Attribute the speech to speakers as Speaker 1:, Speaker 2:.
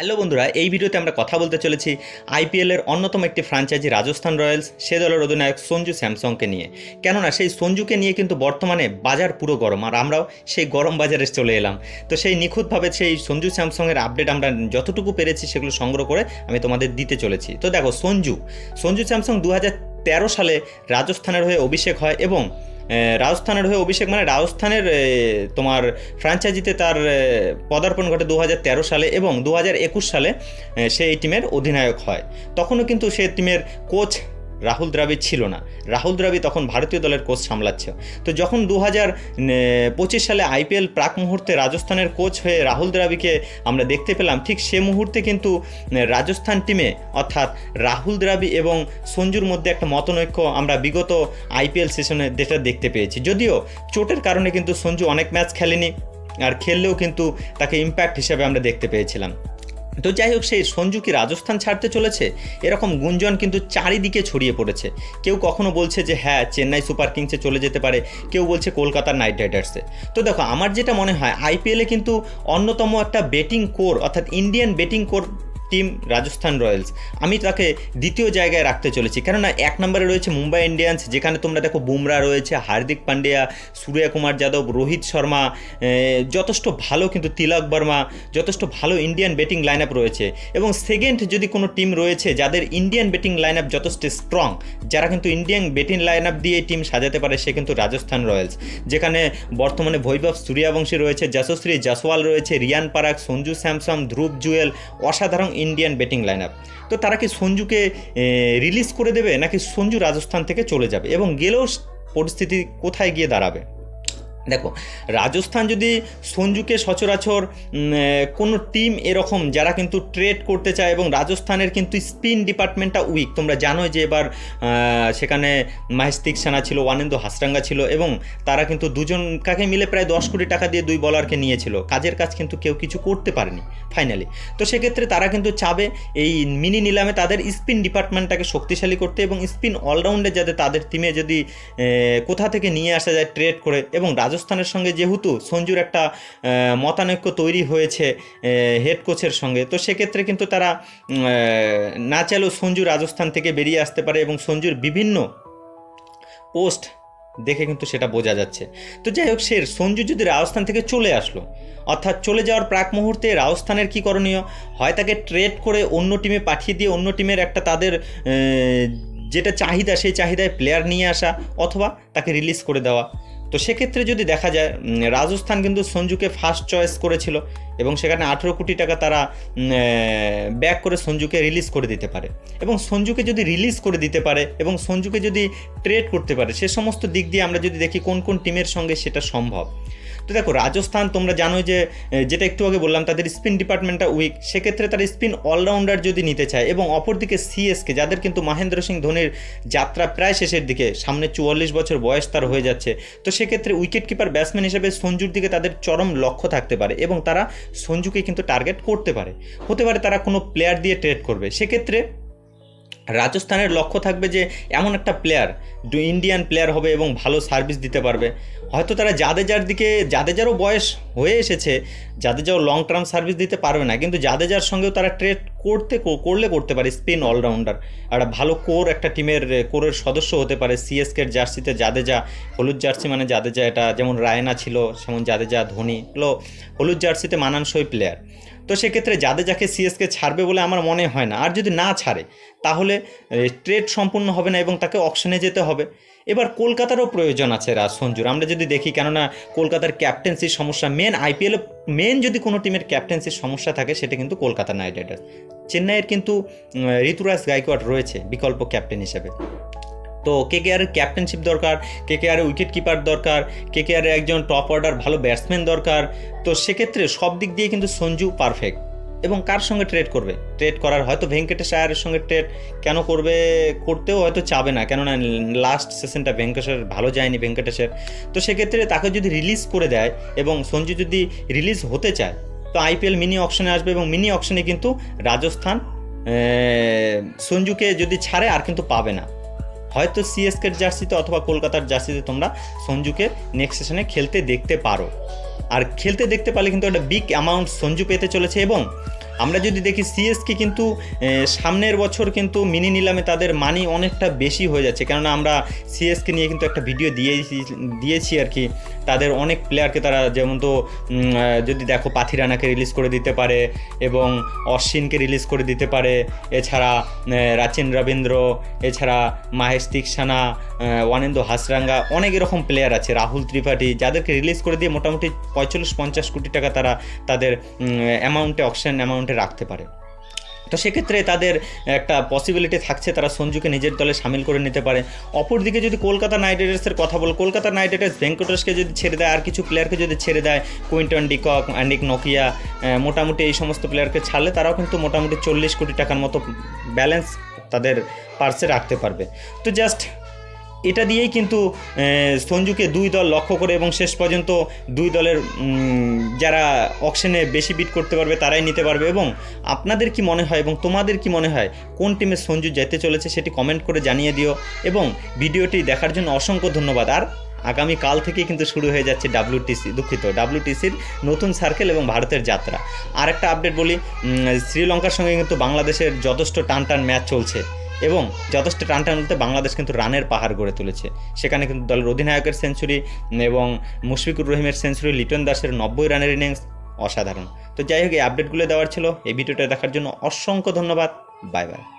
Speaker 1: Hello বন্ধুরা, এই ভিডিওতে আমরা কথা বলতে চলেছি আইপিএলের অন্যতম একটি ফ্র্যাঞ্চাইজি রাজস্থান রয়্যালস। সে দলের অধিনায়ক সঞ্জু স্যামসংকে নিয়ে। কেননা সেই সঞ্জুকে নিয়ে কিন্তু বর্তমানে বাজার পুরো গরম, আর আমরাও সেই গরম বাজারে চলে এলাম। তো সেই নিখুঁতভাবে সেই সঞ্জু স্যামসংয়ের আপডেট আমরা যতটুকু পেরেছি সেগুলো সংগ্রহ করে আমি তোমাদের দিতে চলেছি। তো দেখো, সঞ্জু। সঞ্জু স্যামসং দু তেরো সালে রাজস্থানের হয়ে অভিষেক হয় এবং রাজস্থানের হয়ে অভিষেক মানে রাজস্থানের তোমার ফ্রাঞ্চাইজিতে তার পদার্পণ ঘটে দু হাজার তেরো সালে এবং দু হাজার একুশ সালে সে এই টিমের অধিনায়ক হয়। তখনও কিন্তু সে টিমের কোচ রাহুল দ্রাবিড় ছিল না। রাহুল দ্রাবিড় তখন ভারতীয় দলের কোচ সামলাচ্ছে। তো যখন দু হাজার পঁচিশ সালে আইপিএল প্রাক মুহূর্তে রাজস্থানের কোচ হয়ে রাহুল দ্রাবিড়কে আমরা দেখতে পেলাম, ঠিক সে মুহূর্তে কিন্তু রাজস্থান টিমে অর্থাৎ রাহুল দ্রাবিড় এবং সঞ্জুর মধ্যে একটা মতনৈক্য আমরা বিগত আইপিএল সেশনে যেটা দেখতে পেয়েছি। যদিও চোটের কারণে কিন্তু সঞ্জু অনেক ম্যাচ খেলেনি, আর খেললেও কিন্তু তাকে ইম্প্যাক্ট হিসাবে আমরা দেখতে পেয়েছিলাম। তো যাই হোক, সেই সঞ্জু কি রাজস্থান ছাড়তে চলেছে? এরকম গুঞ্জন কিন্তু চারিদিকে ছড়িয়ে পড়েছে। কেউ কখনো বলছে যে হ্যাঁ চেন্নাই সুপার কিংসে চলে যেতে পারে। কেউ বলছে কলকাতার নাইট রাইডার্সে। তো দেখো, আমার যেটা মনে হয় আইপিএলে কিন্তু অন্যতম একটা বেটিং কোর অর্থাৎ Indian batting core team Rajasthan Royals. আমি তাকে দ্বিতীয় জায়গায় রাখতে চলেছি। কেননা এক নম্বরে রয়েছে মুম্বাই ইন্ডিয়ান্স, যেখানে তোমরা দেখো বুমরা রয়েছে, হার্দিক পান্ডিয়া, সূর্য কুমার যাদব, রোহিত শর্মা যথেষ্ট ভালো কিন্তু তিলক বর্মা, যথেষ্ট ভালো ইন্ডিয়ান ব্যাটিং লাইন আপ রয়েছে। এবং সেকেন্ড যদি কোনো টিম রয়েছে যাদের ইন্ডিয়ান ব্যাটিং লাইন আপ যথেষ্ট স্ট্রং যারা কিন্তু ইন্ডিয়ান ব্যাটিং লাইন আপ দিয়ে টিম সাজাতে পারে, সে কিন্তু রাজস্থান রয়্যালস। যেখানে বর্তমানে বৈভব সূর্যাবংশী রয়েছে যশস্বী জাসওয়াল রয়েছে, রিয়ান পারাক সঞ্জু স্যামসং, ধ্রুব জুয়েল, অসাধারণ ইন্ডিয়ান ব্যাটিং লাইন আপ তো তারা কি সঞ্জুকে রিলিজ করে দেবে, নাকি সঞ্জু রাজস্থান থেকে চলে যাবে? এবং গেলেও পরিস্থিতি কোথায় গিয়ে দাঁড়াবে? দেখো, রাজস্থান যদি সঞ্জুকে সচরাচর কোনো টিম এরকম যারা কিন্তু ট্রেড করতে চায় এবং রাজস্থানের কিন্তু স্পিন ডিপার্টমেন্টটা উইক তোমরা জানো যে এবার সেখানে মাহেশ তিকসানা ছিল, ওয়ানেন্দু হাসরাঙ্গা ছিল এবং তারা কিন্তু দুজন কাকে মিলে প্রায় দশ কোটি টাকা দিয়ে দুই বলারকে নিয়েছিল। কাজের কাজ কিন্তু কেউ কিছু করতে পারেনি ফাইনালি তো সেক্ষেত্রে তারা কিন্তু চাবে এই মিনি নিলামে তাদের স্পিন ডিপার্টমেন্টটাকে শক্তিশালী করতে এবং স্পিন অলরাউন্ডে যাতে তাদের টিমে যদি কোথা থেকে নিয়ে আসা যায় ট্রেড করে এবং রাজস্থানের সঙ্গে যেহেতু সঞ্জুর একটা মতানৈক্য তৈরি হয়েছে হেড কোচের সঙ্গে, তো সেক্ষেত্রে কিন্তু তারা না চাইলেও সঞ্জু রাজস্থান থেকে বেরিয়ে আসতে পারে এবং সঞ্জুর বিভিন্ন পোস্ট দেখে কিন্তু সেটা বোঝা যাচ্ছে। তো যাই হোক, সে সঞ্জু যদি রাজস্থান থেকে চলে আসলো, অর্থাৎ চলে যাওয়ার প্রাক মুহূর্তে রাজস্থানের কী করণীয়? হয় তাকে ট্রেড করে অন্য টিমে পাঠিয়ে দিয়ে অন্য টিমের একটা তাদের যেটা চাহিদা, সেই চাহিদায় প্লেয়ার নিয়ে আসা, অথবা তাকে রিলিজ করে দেওয়া। তো সেক্ষেত্রে যদি দেখা যায় রাজস্থান কিন্তু সঞ্জুকে ফার্স্ট চয়েস করেছিল এবং সেখানে আঠেরো কোটি টাকা তারা ব্যাক করে সঞ্জুকে রিলিজ করে দিতে পারে। এবং সঞ্জুকে যদি রিলিজ করে দিতে পারে এবং সঞ্জুকে যদি ট্রেড করতে পারে, সে সমস্ত দিক দিয়ে আমরা যদি দেখি কোন কোন টিমের সঙ্গে সেটা সম্ভব। তো দেখো, রাজস্থান তোমরা জানো যে যেটা একটু আগে বললাম, তাদের স্পিন ডিপার্টমেন্টটা উইক সেক্ষেত্রে তারা স্পিন অলরাউন্ডার যদি নিতে চায়, এবং অপরদিকে সিএসকে যাদের কিন্তু মহেন্দ্র সিং ধোনির যাত্রা প্রায় শেষের দিকে, সামনে চুয়াল্লিশ বছর বয়স তার হয়ে যাচ্ছে, তো সেক্ষেত্রে উইকেট কিপার ব্যাটসম্যান হিসেবে সঞ্জুর দিকে তাদের চরম লক্ষ্য থাকতে পারে, এবং তারা সঞ্জুকে কিন্তু টার্গেট করতে পারে। হতে পারে তারা কোনো প্লেয়ার দিয়ে ট্রেড করবে। সেক্ষেত্রে রাজস্থানের লক্ষ্য থাকবে যে এমন একটা প্লেয়ার ইন্ডিয়ান প্লেয়ার হবে এবং ভালো সার্ভিস দিতে পারবে। হয়তো তারা জাদেজার দিকে, জাদেজারও বয়স হয়ে এসেছে, জাদেজাও লং টার্ম সার্ভিস দিতে পারবে না, কিন্তু জাদেজার সঙ্গেও তারা ট্রেড করতে, করলে করতে পারে স্পিন অলরাউন্ডার একটা ভালো কোর একটা টিমের কোরের সদস্য হতে পারে সিএসকের জার্সিতে জাদেজা, হলুদ জার্সি মানে জাদেজা এটা, যেমন রায়না ছিল, যেমন জাদেজা, ধোনি এগুলো হলুদ জার্সিতে মানানসই প্লেয়ার তো সেক্ষেত্রে যাদের যাকে সিএসকে ছাড়বে বলে আমার মনে হয় না। আর যদি না ছাড়ে, তাহলে ট্রেড সম্পূর্ণ হবে না এবং তাকে অকশনে যেতে হবে। এবার কলকাতারও প্রয়োজন আছে রাজ সঞ্জুর। আমরা যদি দেখি, কেননা কলকাতার ক্যাপ্টেন্সির সমস্যা মেন আইপিএলে মেন যদি কোনো টিমের ক্যাপ্টেন্সির সমস্যা থাকে, সেটা কিন্তু কলকাতা নাইট রাইডার্স। চেন্নাইয়ের কিন্তু ঋতুরাজ গাইকোয়াড রয়েছে বিকল্প ক্যাপ্টেন হিসেবে। তো কে কে আরের ক্যাপ্টেনশিপ দরকার কে কে আরের উইকেট কিপার দরকার কে কে আরের একজন টপ অর্ডার ভালো ব্যাটসম্যান দরকার। তো সেক্ষেত্রে সব দিক দিয়ে কিন্তু সঞ্জু পারফেক্ট এবং কার সঙ্গে ট্রেড করবে? ট্রেড করার হয়তো ভেঙ্কটেশ আয়ারের সঙ্গে ট্রেড কেন করবে, করতেও হয়তো চাবে না। কেননা লাস্ট সেশনটা ভেঙ্কটেশের ভালো যায়নি ভেঙ্কটেশের। তো সেক্ষেত্রে তাকে যদি রিলিজ করে দেয় এবং সঞ্জু যদি রিলিজ হতে চায়, তো আইপিএল মিনি অপশনে আসবে এবং মিনি অপশনে কিন্তু রাজস্থান সঞ্জুকে যদি ছাড়ে আর কিন্তু পাবে না। হয়তো সিএসকের জার্সিতে অথবা কলকাতার জার্সিতে তোমরা সঞ্জুকে নেক্সট সেশনে খেলতে দেখতে পারো। আর খেলতে দেখতে পারলে কিন্তু একটা বিগ অ্যামাউন্ট সঞ্জু পেতে চলেছে এবং আমরা যদি দেখি সিএসকে কিন্তু সামনের বছর কিন্তু মিনি নিলামে তাদের মানি অনেকটা বেশি হয়ে যাচ্ছে। কেননা আমরা সিএসকে নিয়ে কিন্তু একটা ভিডিও দিয়েছি দিয়েছি আর কি। তাদের অনেক প্লেয়ারকে তারা যেমন তো যদি দেখো পাথি রানাকে রিলিজ করে দিতে পারে এবং অশ্বিনকে রিলিজ করে দিতে পারে। এছাড়া রাচিন রবীন্দ্র, এছাড়া মাহেশ তিকসানা ওয়ানেন্দু হাসরাঙ্গা, অনেক এরকম প্লেয়ার আছে। রাহুল ত্রিপাঠী, যাদেরকে রিলিজ করে দিয়ে মোটামুটি পঁয়তাল্লিশ পঞ্চাশ কোটি টাকা তারা তাদের অ্যামাউন্টে অকশন অ্যামাউন্টে রাখতে পারে। তো সেক্ষেত্রে তাদের একটা পসিবিলিটি থাকছে, তারা সঞ্জুকে নিজের দলে সামিল করে নিতে পারে। অপরদিকে যদি কলকাতা নাইট রাইডার্সের কথা বল, কলকাতা নাইট রাইডার্স ভেঙ্কটেশকে যদি ছেড়ে দেয়, আর কিছু প্লেয়ারকে যদি ছেড়ে দেয়, কুইন্টন ডিকক অ্যান্ডিক নোকিয়া মোটামুটি এই সমস্ত প্লেয়ারকে ছাড়লে তারাও কিন্তু মোটামুটি চল্লিশ কোটি টাকার মতো ব্যালেন্স তাদের পার্সে রাখতে পারবে। তো জাস্ট এটা দিয়েই কিন্তু সঞ্জুকে দুই দল লক্ষ্য করে এবং শেষ পর্যন্ত দুই দলের যারা অকশনে বেশি বিট করতে পারবে তারাই নিতে পারবে। এবং আপনাদের কি মনে হয় এবং তোমাদের কি মনে হয় কোন টিমে সঞ্জু যেতে চলেছে সেটি কমেন্ট করে জানিয়ে দিও। এবং ভিডিওটি দেখার জন্য অসংখ্য ধন্যবাদ। আর আগামী কাল থেকেই কিন্তু শুরু হয়ে যাচ্ছে ডাব্লিউটিসি দুঃখিত ডাব্লিউটিসির নতুন সার্কেল এবং ভারতের যাত্রা। আর একটা আপডেট বলি শ্রীলঙ্কার সঙ্গে কিন্তু বাংলাদেশের যথেষ্ট টান টান ম্যাচ চলছে। এবং যথেষ্ট টান বলতে বাংলাদেশ কিন্তু রানের পাহাড় গড়ে তুলেছে। সেখানে কিন্তু দলের অধিনায়কের সেঞ্চুরি এবং মুশফিকুর রহিমের সেঞ্চুরি, লিটন দাসের নব্বই রানের ইনিংস অসাধারণ। তো যাই হোক, এই আপডেটগুলো দেওয়ার ছিল। এই ভিডিওটা দেখার জন্য অসংখ্য ধন্যবাদ। Bye bye.